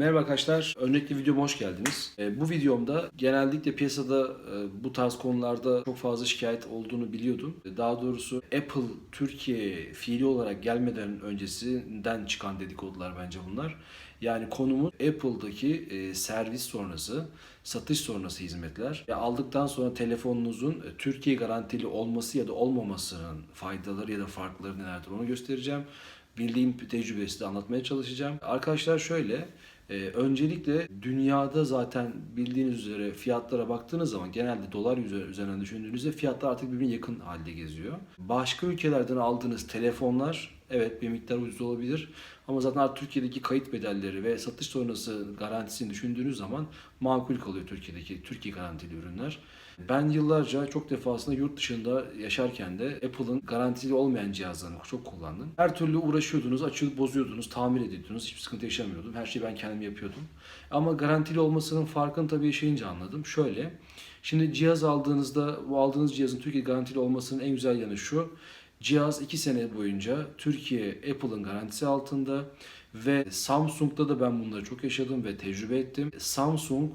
Merhaba arkadaşlar, öncelikle videoma hoş geldiniz. E, bu videomda genellikle piyasada e, bu tarz konularda çok fazla şikayet olduğunu biliyordum. E, Daha doğrusu Apple Türkiye fiili olarak gelmeden öncesinden çıkan dedikodular bence bunlar. Yani konumun Apple'daki e, servis sonrası, satış sonrası hizmetler. E, aldıktan sonra telefonunuzun e, Türkiye garantili olması ya da olmamasının faydaları ya da farkları nelerdir onu göstereceğim. Bildiğim tecrübesi de anlatmaya çalışacağım. Arkadaşlar şöyle, ee, öncelikle dünyada zaten bildiğiniz üzere fiyatlara baktığınız zaman genelde dolar üzer- üzerinden düşündüğünüzde fiyatlar artık birbirine yakın halde geziyor. Başka ülkelerden aldığınız telefonlar evet bir miktar ucuz olabilir ama zaten artık Türkiye'deki kayıt bedelleri ve satış sonrası garantisini düşündüğünüz zaman makul kalıyor Türkiye'deki Türkiye garantili ürünler. Ben yıllarca çok defasında yurt dışında yaşarken de Apple'ın garantili olmayan cihazlarını çok kullandım. Her türlü uğraşıyordunuz, açılıp bozuyordunuz, tamir ediyordunuz. Hiçbir sıkıntı yaşamıyordum. Her şeyi ben kendim yapıyordum. Ama garantili olmasının farkını tabii yaşayınca anladım. Şöyle, şimdi cihaz aldığınızda bu aldığınız cihazın Türkiye garantili olmasının en güzel yanı şu. Cihaz 2 sene boyunca Türkiye Apple'ın garantisi altında ve Samsung'da da ben bunları çok yaşadım ve tecrübe ettim. Samsung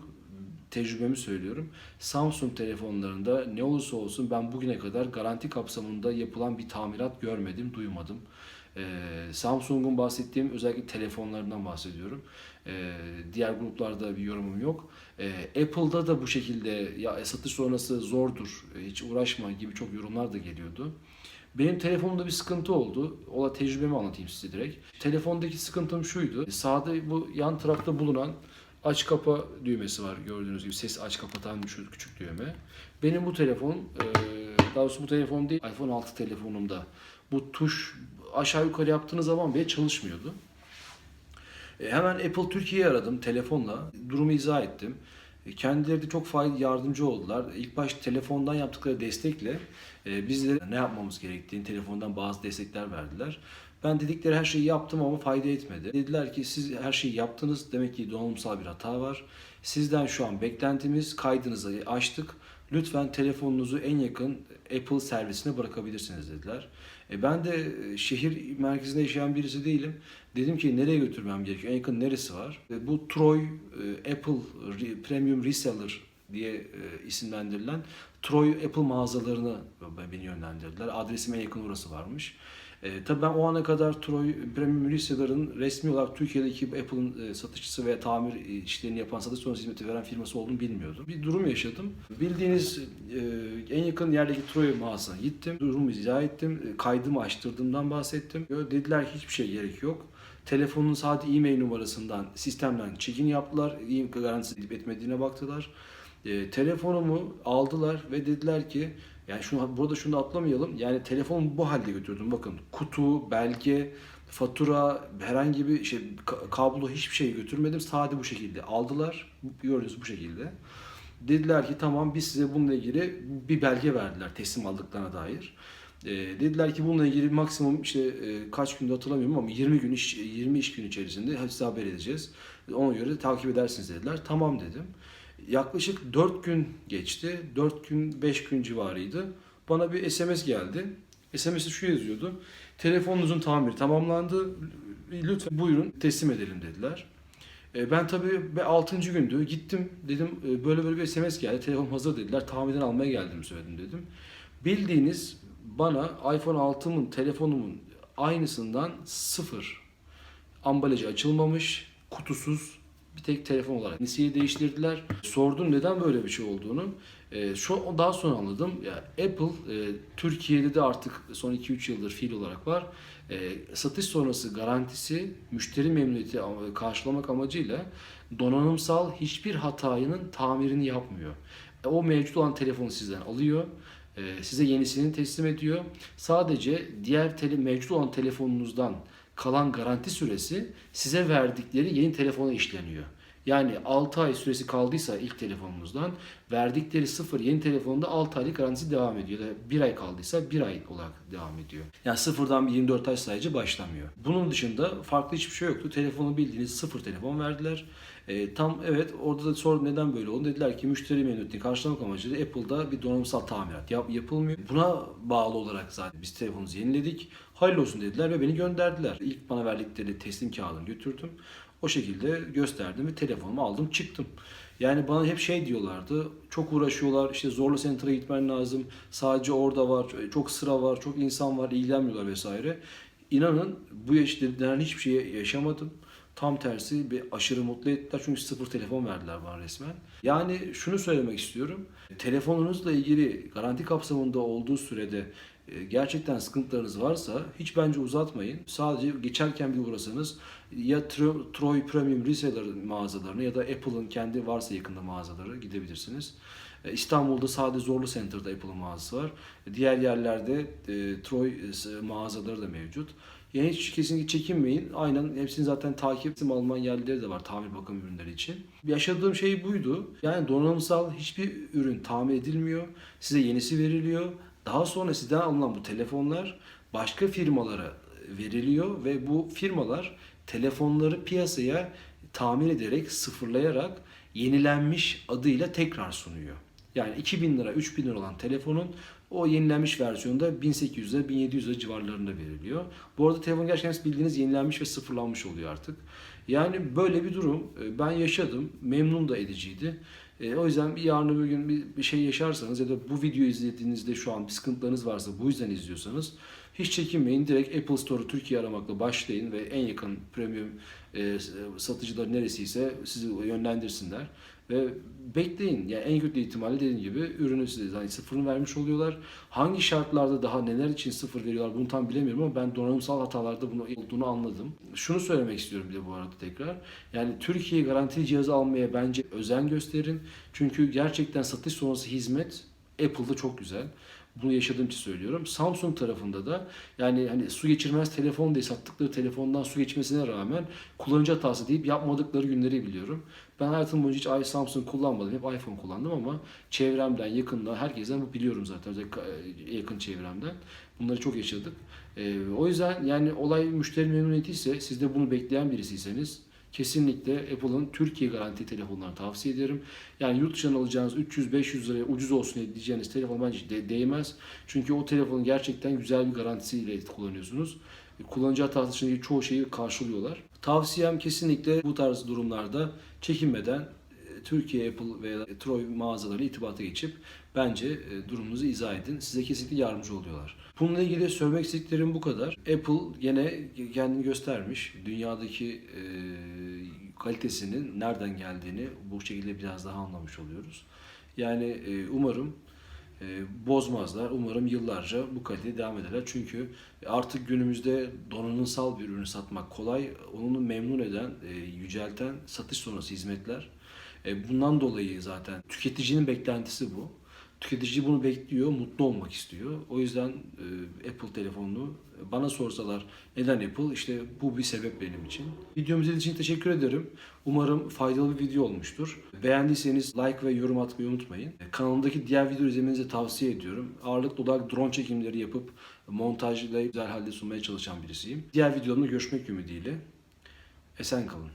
tecrübemi söylüyorum. Samsung telefonlarında ne olursa olsun ben bugüne kadar garanti kapsamında yapılan bir tamirat görmedim, duymadım. Ee, Samsung'un bahsettiğim özellikle telefonlarından bahsediyorum. Ee, diğer gruplarda bir yorumum yok. Ee, Apple'da da bu şekilde ya satış sonrası zordur, hiç uğraşma gibi çok yorumlar da geliyordu. Benim telefonumda bir sıkıntı oldu. Ola tecrübemi anlatayım size direkt. Telefondaki sıkıntım şuydu. Sağda bu yan tarafta bulunan aç kapa düğmesi var gördüğünüz gibi ses aç kapatan şu küçük düğme. Benim bu telefon, e, daha doğrusu bu telefon değil iPhone 6 telefonumda bu tuş aşağı yukarı yaptığınız zaman bile çalışmıyordu. E, Hemen Apple Türkiye'yi aradım telefonla. Durumu izah ettim. E, Kendileri de çok faydalı yardımcı oldular. İlk baş telefondan yaptıkları destekle e, bizlere ne yapmamız gerektiğini telefondan bazı destekler verdiler. Ben dedikleri her şeyi yaptım ama fayda etmedi. Dediler ki siz her şeyi yaptınız demek ki donanımsal bir hata var. Sizden şu an beklentimiz kaydınızı açtık. Lütfen telefonunuzu en yakın Apple servisine bırakabilirsiniz dediler. E ben de e, şehir merkezinde yaşayan birisi değilim. Dedim ki nereye götürmem gerekiyor? En yakın neresi var? E, bu Troy e, Apple Re- Premium Reseller diye e, isimlendirilen Troy Apple mağazalarına beni yönlendirdiler. Adresim en yakın orası varmış. E, tabii ben o ana kadar Troy Premium Reseller'ın resmi olarak Türkiye'deki Apple'ın e, satışçısı veya tamir işlerini yapan satış sonrası hizmeti veren firması olduğunu bilmiyordum. Bir durum yaşadım. Bildiğiniz e, en yakın yerdeki Troy mağazasına gittim. Durumu izah ettim. E, kaydımı açtırdığımdan bahsettim. Dediler ki hiçbir şey gerek yok. Telefonun sadece e-mail numarasından sistemden check-in yaptılar. İyi garantisi edip etmediğine baktılar. E, telefonumu aldılar ve dediler ki yani şunu burada şunu atlamayalım. Yani telefonu bu halde götürdüm. Bakın kutu, belge, fatura, herhangi bir şey ka- kablo hiçbir şey götürmedim. Sadece bu şekilde aldılar. Gördüğünüz bu şekilde. Dediler ki tamam biz size bununla ilgili bir belge verdiler teslim aldıklarına dair. E, dediler ki bununla ilgili maksimum işte e, kaç günde hatırlamıyorum ama 20 gün iş 20 iş gün içerisinde size haber edeceğiz. Ona göre de takip edersiniz dediler. Tamam dedim. Yaklaşık 4 gün geçti. 4 gün 5 gün civarıydı. Bana bir SMS geldi. SMS'de şu yazıyordu. Telefonunuzun tamiri tamamlandı. Lütfen buyurun teslim edelim dediler. E, Ben tabii 6. gündü. Gittim dedim e, böyle böyle bir SMS geldi. Telefon hazır dediler. Tamirden almaya geldim söyledim dedim. Bildiğiniz bana iPhone 6'mın telefonumun aynısından sıfır ambalajı açılmamış, kutusuz bir tek telefon olarak nisiyi değiştirdiler. Sordum neden böyle bir şey olduğunu. Ee, şu daha sonra anladım. Ya Apple e, Türkiye'de de artık son 2-3 yıldır fiil olarak var. E, satış sonrası garantisi müşteri memnuniyeti ama- karşılamak amacıyla donanımsal hiçbir hatanın tamirini yapmıyor. E, o mevcut olan telefonu sizden alıyor. E, Size yenisini teslim ediyor. Sadece diğer tele, mevcut olan telefonunuzdan kalan garanti süresi size verdikleri yeni telefona işleniyor. Yani 6 ay süresi kaldıysa ilk telefonunuzdan verdikleri sıfır yeni telefonda 6 aylık garantisi devam ediyor. Da 1 ay kaldıysa 1 ay olarak devam ediyor. Yani sıfırdan bir 24 ay sayıcı başlamıyor. Bunun dışında farklı hiçbir şey yoktu. Telefonu bildiğiniz sıfır telefon verdiler. E, tam evet orada da sordum neden böyle oldu. Dediler ki müşteri memnuniyetini karşılamak amacıyla Apple'da bir donanımsal tamirat yap, yapılmıyor. Buna bağlı olarak zaten biz telefonunuzu yeniledik. Hayırlı olsun dediler ve beni gönderdiler. İlk bana verdikleri teslim kağıdını götürdüm. O şekilde gösterdim ve telefonumu aldım çıktım. Yani bana hep şey diyorlardı. Çok uğraşıyorlar. işte Zorlu Center'a gitmen lazım. Sadece orada var. Çok sıra var. Çok insan var. ilgilenmiyorlar vesaire. İnanın bu yaşta hiçbir şey yaşamadım. Tam tersi bir aşırı mutlu ettiler çünkü sıfır telefon verdiler bana resmen. Yani şunu söylemek istiyorum. Telefonunuzla ilgili garanti kapsamında olduğu sürede gerçekten sıkıntılarınız varsa hiç bence uzatmayın. Sadece geçerken bir uğrasanız ya Tro- Troy Premium Reseller mağazalarına ya da Apple'ın kendi varsa yakında mağazaları gidebilirsiniz. E, İstanbul'da sadece Zorlu Center'da Apple'ın mağazası var. Diğer yerlerde e, Troy e, mağazaları da mevcut. Yani hiç kesinlikle çekinmeyin. Aynen hepsini zaten takip ettim. Alman yerlileri de var tamir bakım ürünleri için. Yaşadığım şey buydu. Yani donanımsal hiçbir ürün tamir edilmiyor. Size yenisi veriliyor. Daha sonra sizden alınan bu telefonlar başka firmalara veriliyor ve bu firmalar telefonları piyasaya tamir ederek, sıfırlayarak yenilenmiş adıyla tekrar sunuyor. Yani 2000 lira, 3000 lira olan telefonun o yenilenmiş versiyonda 1800 lira, 1700 lira civarlarında veriliyor. Bu arada telefon gerçekten bildiğiniz yenilenmiş ve sıfırlanmış oluyor artık. Yani böyle bir durum e, ben yaşadım. Memnun da ediciydi. E, o yüzden bir yarın öbür gün bir, bir şey yaşarsanız ya da bu videoyu izlediğinizde şu an bir sıkıntılarınız varsa bu yüzden izliyorsanız hiç çekinmeyin. Direkt Apple Store'u Türkiye aramakla başlayın ve en yakın premium e, satıcılar neresiyse sizi yönlendirsinler. Ve bekleyin. Yani en kötü ihtimalle dediğim gibi ürünü size yani sıfırını vermiş oluyorlar. Hangi şartlarda daha neler için sıfır veriyorlar bunu tam bilemiyorum ama ben donanımsal hatalarda bunu olduğunu anladım. Şunu söylemek istiyorum bir de bu arada tekrar. Yani Türkiye garantili cihazı almaya bence özen gösterin. Çünkü gerçekten satış sonrası hizmet Apple'da çok güzel. Bunu yaşadığım için söylüyorum. Samsung tarafında da yani hani su geçirmez telefon diye sattıkları telefondan su geçmesine rağmen kullanıcı hatası deyip yapmadıkları günleri biliyorum. Ben hayatım boyunca hiç Samsung kullanmadım. Hep iPhone kullandım ama çevremden, yakından, herkesten bu biliyorum zaten. Özellikle e, yakın çevremden. Bunları çok yaşadık. Ee, o yüzden yani olay müşteri memnuniyeti ise siz de bunu bekleyen birisiyseniz kesinlikle Apple'ın Türkiye garanti telefonlarını tavsiye ederim. Yani yurt dışından alacağınız 300-500 liraya ucuz olsun diye diyeceğiniz telefon bence de değmez. Çünkü o telefonun gerçekten güzel bir garantisiyle kullanıyorsunuz. Kullanıcı hatası dışındaki çoğu şeyi karşılıyorlar. Tavsiyem kesinlikle bu tarz durumlarda çekinmeden e, Türkiye Apple veya Troy mağazaları itibata geçip bence e, durumunuzu izah edin. Size kesinlikle yardımcı oluyorlar. Bununla ilgili söylemek istediklerim bu kadar. Apple gene kendini göstermiş. Dünyadaki e, kalitesinin nereden geldiğini bu şekilde biraz daha anlamış oluyoruz. Yani e, umarım e, bozmazlar. Umarım yıllarca bu kalite devam ederler. Çünkü artık günümüzde donanımsal bir ürünü satmak kolay. Onu memnun eden, e, yücelten satış sonrası hizmetler. E, bundan dolayı zaten tüketicinin beklentisi bu. Tüketici bunu bekliyor, mutlu olmak istiyor. O yüzden e, Apple telefonunu bana sorsalar neden Apple? İşte bu bir sebep benim için. Videomu izlediğiniz için teşekkür ederim. Umarım faydalı bir video olmuştur. Beğendiyseniz like ve yorum atmayı unutmayın. Kanalımdaki diğer video izlemenizi tavsiye ediyorum. Ağırlıklı olarak drone çekimleri yapıp montajla güzel halde sunmaya çalışan birisiyim. Diğer videomda görüşmek ümidiyle. Esen kalın.